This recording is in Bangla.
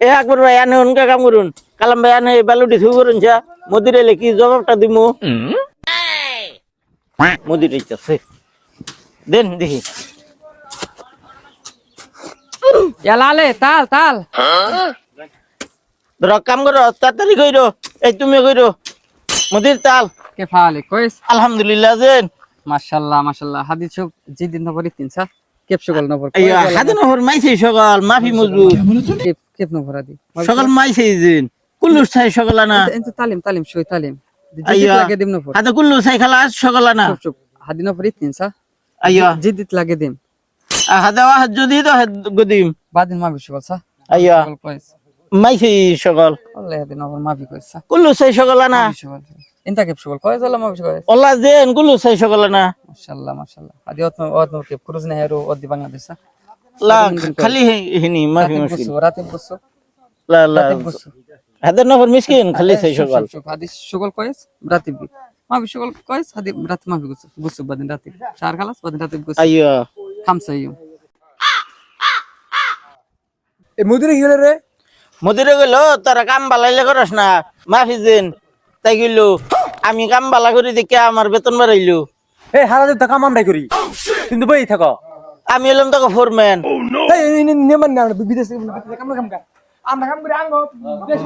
এ আকবর ভাই আনে উনকা কাম করুন। কালাম ভাই আনে বালুটি থু করুন যা। মোদির এলে কি জবাবটা দিমু? মোদির ইচ্ছাছে দেন দেখি। এলালে তাল তাল। ধর কাম করো তাড়াতাড়ি কইরো। এই তুমি কইরো। মোদির তাল। কে ফালে কইস? আলহামদুলিল্লাহ জেন মাশাআল্লাহ মাশাআল্লাহ হাদিস জিদিন নবর তিন সা কেপ সকাল নবর আইয়া হাদিন মাইছে সকাল মাফি মজবুত। কেপ কেপ নবর আদি সকাল মাইছে জিন কুল্লু সাই সকাল না এন্ত তালিম তালিম সই তালিম। লাগে দিম নবর হাতে কুল্লু সাই খালা সকাল না চুপ চুপ। হাদি নবর তিন সা আইয়া। জিদিত লাগে দিম। হাতে ওয়াহাদ যদি তো হাত গদিম বাদিন মাবি সকাল সা আইয়া। মাইছে সকাল। আল্লাহ হাদি নবর মাবি কইস কুল্লু সাই সকাল না মাবি সকাল ইনতা কেপ সকাল কইস আল্লাহ মাবি সকাল ওলা জেন কুল্লু সাই সকাল না। মাশাআল্লাহ মাশাআল্লাহ হাদি অত অত কেপ ক্রুজ না হেরো অদি বাংলাদেশ লা খালি হিনি মাফি রাতে রাতে বসো লা লা। রাতে নফর মিসকিন খালি সাই সকাল। হাদিস সকল কয়েস রাতে বি মাবি সকল কয়েস হাদি রাতে মাবি গুছো গুছো বাদিন রাতে চার খালাস বাদিন রাতে গুছো আইয়া। খামসা ইউ এ মুদিরে কি রে? মদিরে গেল তারা কাম বালাইলে করস না। মাফি জেন তাই গেল। আমি কাম বালা করি দেখে আমার বেতন বাড়াইলো। এই হারা দিন কাম আমরাই করি। কিন্তু বই থাকো। আমি এলাম তোকে ফোরম্যান নেমান না বিদেশে বিদেশে কাম কাম আমরা কাম করে আঙ্গো দেশ